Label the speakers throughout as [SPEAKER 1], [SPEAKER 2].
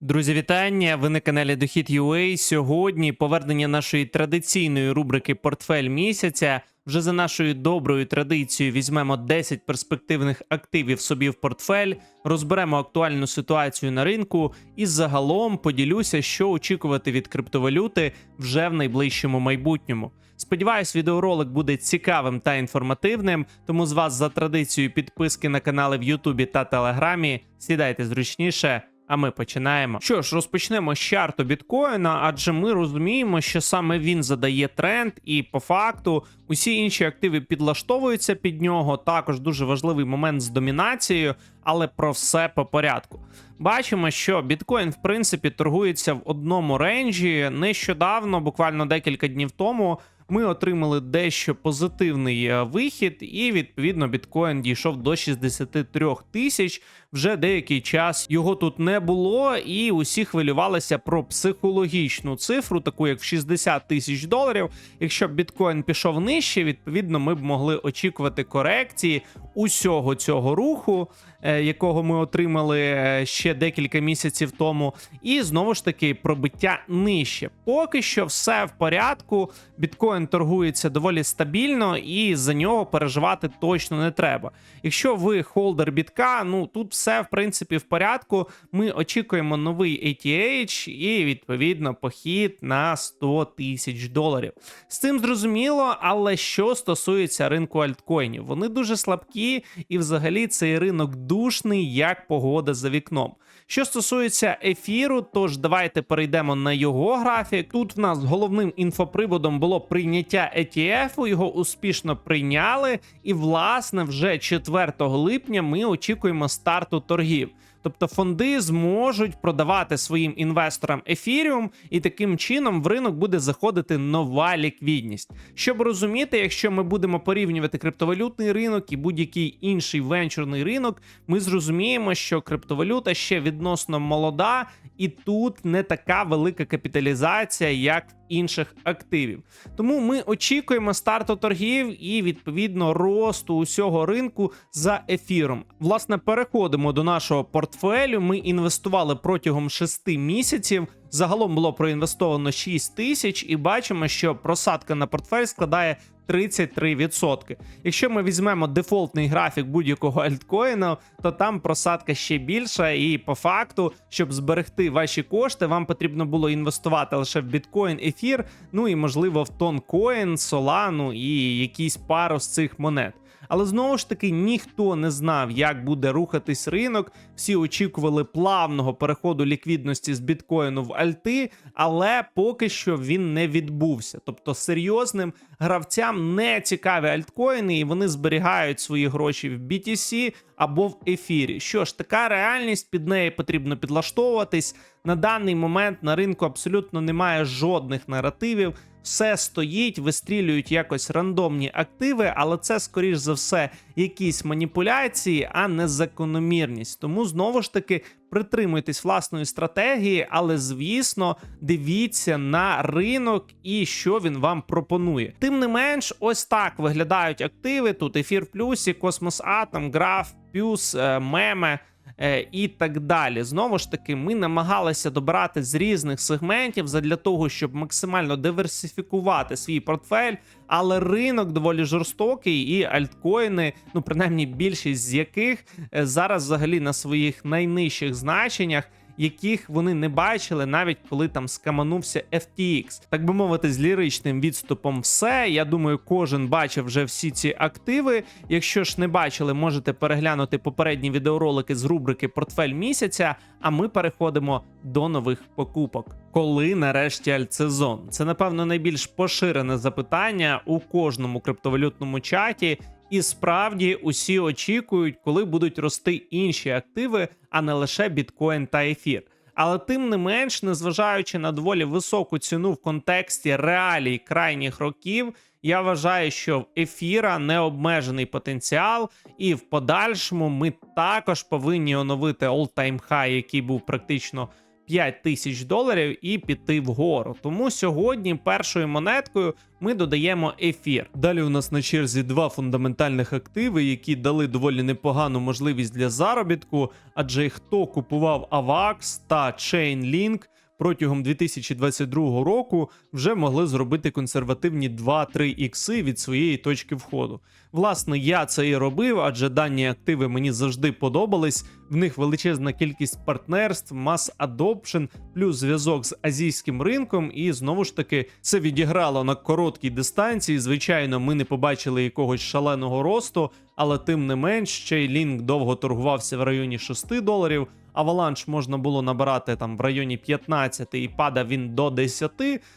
[SPEAKER 1] Друзі, вітання! Ви на каналі Дохід UA. Сьогодні повернення нашої традиційної рубрики Портфель місяця. Вже за нашою доброю традицією візьмемо 10 перспективних активів собі в портфель, розберемо актуальну ситуацію на ринку і загалом поділюся, що очікувати від криптовалюти вже в найближчому майбутньому. Сподіваюсь, відеоролик буде цікавим та інформативним. Тому з вас за традицією підписки на канали в Ютубі та Телеграмі. Сідайте зручніше. А ми починаємо. Що ж, розпочнемо з чарту біткоїна, адже ми розуміємо, що саме він задає тренд, і по факту усі інші активи підлаштовуються під нього. Також дуже важливий момент з домінацією, але про все по порядку. Бачимо, що біткоін, в принципі, торгується в одному ренджі. Нещодавно, буквально декілька днів тому. Ми отримали дещо позитивний е, вихід, і відповідно біткоін дійшов до 63 тисяч. Вже деякий час його тут не було, і усі хвилювалися про психологічну цифру, таку як в 60 тисяч доларів. Якщо б біткоін пішов нижче, відповідно, ми б могли очікувати корекції усього цього руху, е, якого ми отримали е, ще декілька місяців тому, і знову ж таки пробиття нижче. Поки що все в порядку. Біткоін торгується доволі стабільно, і за нього переживати точно не треба. Якщо ви холдер бітка, ну тут все в принципі в порядку. Ми очікуємо новий ATH і відповідно похід на 100 тисяч доларів. З цим зрозуміло, але що стосується ринку альткоїнів, вони дуже слабкі, і взагалі цей ринок душний, як погода за вікном. Що стосується ефіру, тож давайте перейдемо на його графік. Тут в нас головним інфоприводом було прийняття ETF, його успішно прийняли, і власне вже 4 липня ми очікуємо старту торгів. Тобто фонди зможуть продавати своїм інвесторам ефіріум, і таким чином в ринок буде заходити нова ліквідність. Щоб розуміти, якщо ми будемо порівнювати криптовалютний ринок і будь-який інший венчурний ринок, ми зрозуміємо, що криптовалюта ще відносно молода, і тут не така велика капіталізація, як в інших активів. Тому ми очікуємо старту торгів і відповідно росту усього ринку за ефіром. Власне, переходимо до нашого портфелю. Ми інвестували протягом 6 місяців. Загалом було проінвестовано 6 тисяч, і бачимо, що просадка на портфель складає 33%. Якщо ми візьмемо дефолтний графік будь-якого альткоїну, то там просадка ще більша, і по факту, щоб зберегти ваші кошти, вам потрібно було інвестувати лише в біткоін, ефір, ну і можливо в тонкоін, солану і якісь пару з цих монет. Але знову ж таки ніхто не знав, як буде рухатись ринок. Всі очікували плавного переходу ліквідності з біткоїну в альти, але поки що він не відбувся. Тобто серйозним гравцям не цікаві альткоїни, і вони зберігають свої гроші в BTC або в ефірі. Що ж, така реальність під неї потрібно підлаштовуватись. На даний момент на ринку абсолютно немає жодних наративів. Все стоїть, вистрілюють якось рандомні активи, але це, скоріш за все, якісь маніпуляції, а не закономірність. Тому знову ж таки притримуйтесь власної стратегії, але звісно, дивіться на ринок і що він вам пропонує. Тим не менш, ось так виглядають активи. Тут ефір плюсі, космос Атом, граф, плюс, е, меме. Е, і так далі. Знову ж таки, ми намагалися добирати з різних сегментів для того, щоб максимально диверсифікувати свій портфель, але ринок доволі жорстокий, і альткоїни, ну принаймні більшість з яких е, зараз взагалі на своїх найнижчих значеннях. Яких вони не бачили, навіть коли там скаманувся FTX. Так би мовити, з ліричним відступом, все. Я думаю, кожен бачив вже всі ці активи. Якщо ж не бачили, можете переглянути попередні відеоролики з рубрики Портфель місяця. А ми переходимо до нових покупок. Коли нарешті альтсезон? Це напевно найбільш поширене запитання у кожному криптовалютному чаті. І справді усі очікують, коли будуть рости інші активи, а не лише біткоін та ефір. Але тим не менш, незважаючи на доволі високу ціну в контексті реалій крайніх років, я вважаю, що в ефіра необмежений потенціал, і в подальшому ми також повинні оновити all-time high, який був практично 5 тисяч доларів і піти вгору. Тому сьогодні першою монеткою ми додаємо ефір. Далі у нас на черзі два фундаментальних активи, які дали доволі непогану можливість для заробітку. Адже хто купував AVAX та Chainlink протягом 2022 року вже могли зробити консервативні 2-3 ікси від своєї точки входу. Власне, я це і робив, адже дані активи мені завжди подобались. В них величезна кількість партнерств, мас адопшн, плюс зв'язок з азійським ринком. І знову ж таки це відіграло на короткій дистанції. Звичайно, ми не побачили якогось шаленого росту, але тим не менш, ще й лінк довго торгувався в районі 6 доларів. Аваланш можна було набирати там в районі 15 і падав він до 10.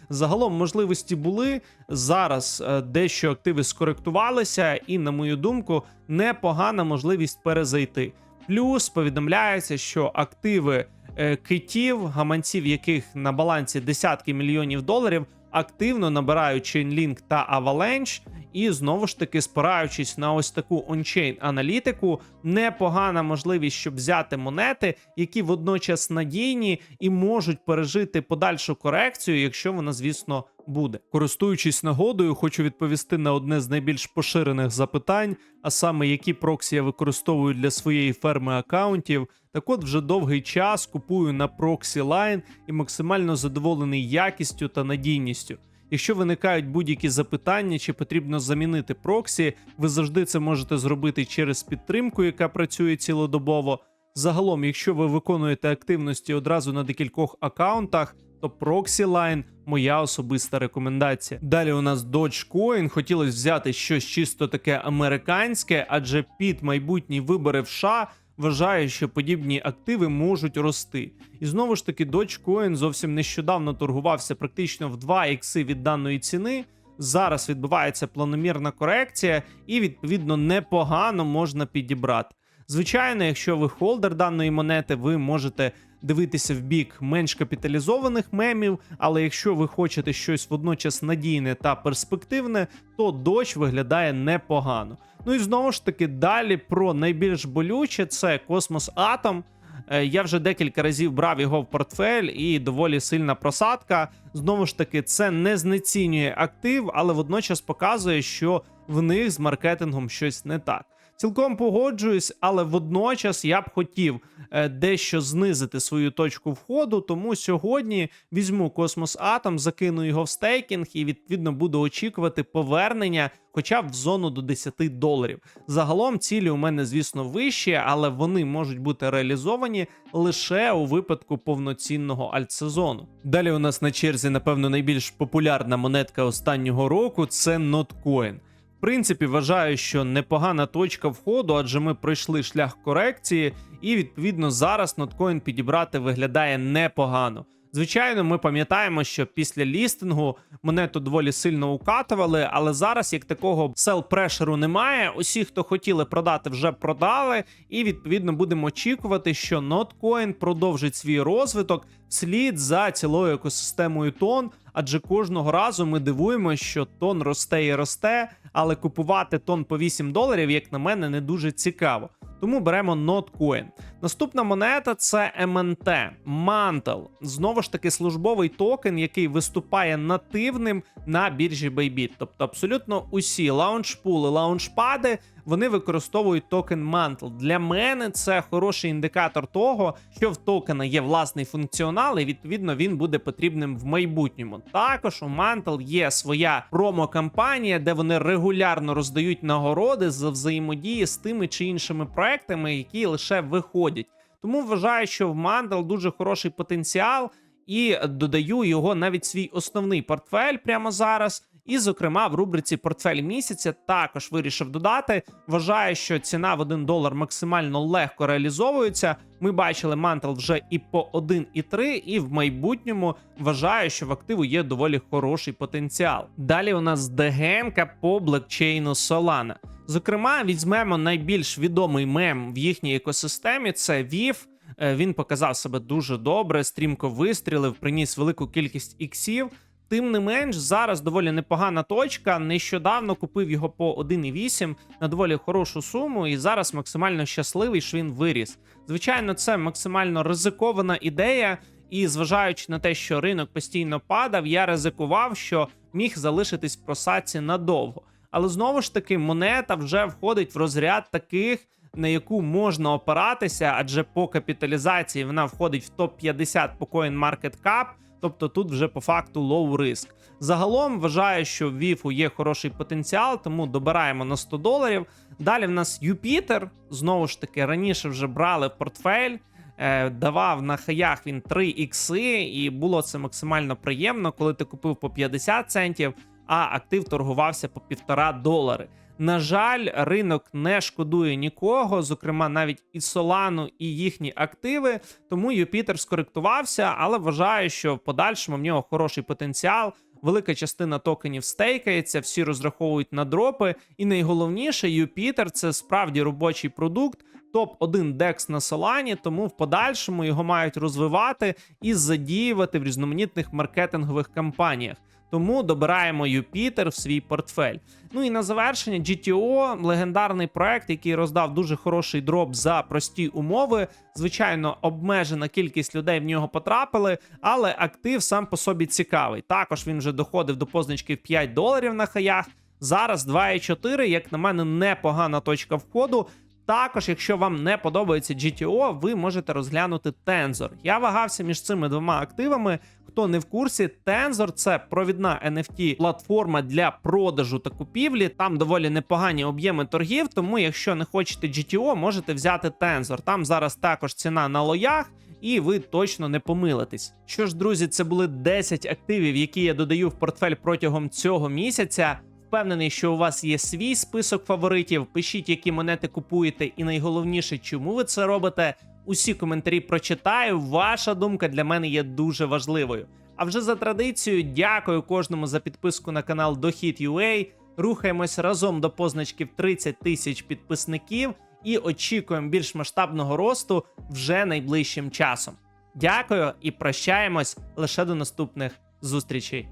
[SPEAKER 1] Загалом можливості були. Зараз е, дещо активи скоректувалися, і, на мою думку, непогана можливість перезайти. Плюс повідомляється, що активи е, китів, гаманців, яких на балансі десятки мільйонів доларів, активно набирають Chainlink та Avalanche, і знову ж таки, спираючись на ось таку ончейн аналітику, непогана можливість, щоб взяти монети, які водночас надійні і можуть пережити подальшу корекцію, якщо вона, звісно, буде. Користуючись нагодою, хочу відповісти на одне з найбільш поширених запитань, а саме які проксі я використовую для своєї ферми акаунтів. Так от вже довгий час купую на Proxy Line і максимально задоволений якістю та надійністю. Якщо виникають будь-які запитання, чи потрібно замінити проксі, ви завжди це можете зробити через підтримку, яка працює цілодобово. Загалом, якщо ви виконуєте активності одразу на декількох акаунтах, то Proxy Line – моя особиста рекомендація. Далі у нас Dogecoin. Хотілося взяти щось чисто таке американське, адже під майбутні вибори в США вважає, що подібні активи можуть рости. І знову ж таки, Dogecoin зовсім нещодавно торгувався практично в 2 ікси від даної ціни. Зараз відбувається планомірна корекція, і відповідно непогано можна підібрати. Звичайно, якщо ви холдер даної монети, ви можете дивитися в бік менш капіталізованих мемів, але якщо ви хочете щось водночас надійне та перспективне, то дощ виглядає непогано. Ну і знову ж таки, далі про найбільш болюче це Космос Атом. Е, Я вже декілька разів брав його в портфель, і доволі сильна просадка. Знову ж таки, це не знецінює актив, але водночас показує, що в них з маркетингом щось не так. Цілком погоджуюсь, але водночас я б хотів е, дещо знизити свою точку входу. Тому сьогодні візьму Космос Атом, закину його в стейкінг і відповідно буду очікувати повернення, хоча б в зону до 10 доларів. Загалом цілі у мене, звісно, вищі, але вони можуть бути реалізовані лише у випадку повноцінного альтсезону. Далі у нас на черзі, напевно, найбільш популярна монетка останнього року це Notcoin. Принципі, вважаю, що непогана точка входу, адже ми пройшли шлях корекції, і відповідно зараз ноткоін підібрати виглядає непогано. Звичайно, ми пам'ятаємо, що після лістингу монету доволі сильно укатували, але зараз як такого сел прешеру немає. Усі, хто хотіли продати, вже продали, і відповідно будемо очікувати, що Notcoin продовжить свій розвиток вслід за цілою екосистемою тон. Адже кожного разу ми дивуємося, що тон росте і росте, але купувати тон по 8 доларів, як на мене, не дуже цікаво. Тому беремо Notcoin. Наступна монета це MNT Mantle. Знову ж таки, службовий токен, який виступає нативним на біржі Bybit. Тобто абсолютно усі лаунчпули, лаунчпади вони використовують токен Mantle. Для мене це хороший індикатор того, що в токена є власний функціонал, і відповідно він буде потрібним в майбутньому. Також у Mantle є своя промо-кампанія, де вони регулярно роздають нагороди за взаємодії з тими чи іншими проектами, які лише виходять. Тому вважаю, що в Mantle дуже хороший потенціал, і додаю його навіть свій основний портфель прямо зараз. І, зокрема, в рубриці Портфель місяця також вирішив додати. Вважаю, що ціна в 1 долар максимально легко реалізовується. Ми бачили мантел вже і по 1,3, і в майбутньому вважаю, що в активу є доволі хороший потенціал. Далі у нас дегенка по блокчейну Solana. Зокрема, візьмемо найбільш відомий мем в їхній екосистемі це VIF. Е, Він показав себе дуже добре, стрімко вистрілив, приніс велику кількість іксів. Тим не менш, зараз доволі непогана точка. Нещодавно купив його по 1,8 на доволі хорошу суму, і зараз максимально щасливий, що він виріс. Звичайно, це максимально ризикована ідея. І зважаючи на те, що ринок постійно падав, я ризикував, що міг залишитись в просадці надовго. Але знову ж таки, монета вже входить в розряд таких, на яку можна опиратися, адже по капіталізації вона входить в топ 50 по CoinMarketCap, тобто тут вже по факту low риск. Загалом вважаю, що в VIF є хороший потенціал, тому добираємо на 100 доларів. Далі в нас Юпітер. Знову ж таки, раніше вже брали в портфель. е, Давав на хаях він 3 ікси, і було це максимально приємно, коли ти купив по 50 центів, а актив торгувався по півтора долари. На жаль, ринок не шкодує нікого, зокрема навіть і Solana, і їхні активи. Тому Юпітер скоректувався, але вважаю, що в подальшому в нього хороший потенціал. Велика частина токенів стейкається, всі розраховують на дропи. І найголовніше, Юпітер це справді робочий продукт, топ-1 DEX на Solana, тому в подальшому його мають розвивати і задіювати в різноманітних маркетингових кампаніях. Тому добираємо Юпітер в свій портфель. Ну і на завершення GTO, легендарний проект, який роздав дуже хороший дроп за прості умови. Звичайно, обмежена кількість людей в нього потрапили, але актив сам по собі цікавий. Також він вже доходив до позначки в 5 доларів на хаях. Зараз 2,4, як на мене, непогана точка входу. Також, якщо вам не подобається GTO, ви можете розглянути Tensor. Я вагався між цими двома активами. Хто не в курсі, Tensor – це провідна NFT платформа для продажу та купівлі. Там доволі непогані об'єми торгів. Тому, якщо не хочете GTO, можете взяти Tensor. Там зараз також ціна на лоях. І ви точно не помилитесь. Що ж, друзі, це були 10 активів, які я додаю в портфель протягом цього місяця. Впевнений, що у вас є свій список фаворитів. Пишіть, які монети купуєте, і найголовніше, чому ви це робите. Усі коментарі прочитаю. Ваша думка для мене є дуже важливою. А вже за традицією, дякую кожному за підписку на канал Дохід.ua. Рухаємось разом до позначки в 30 тисяч підписників і очікуємо більш масштабного росту вже найближчим часом. Дякую і прощаємось лише до наступних зустрічей.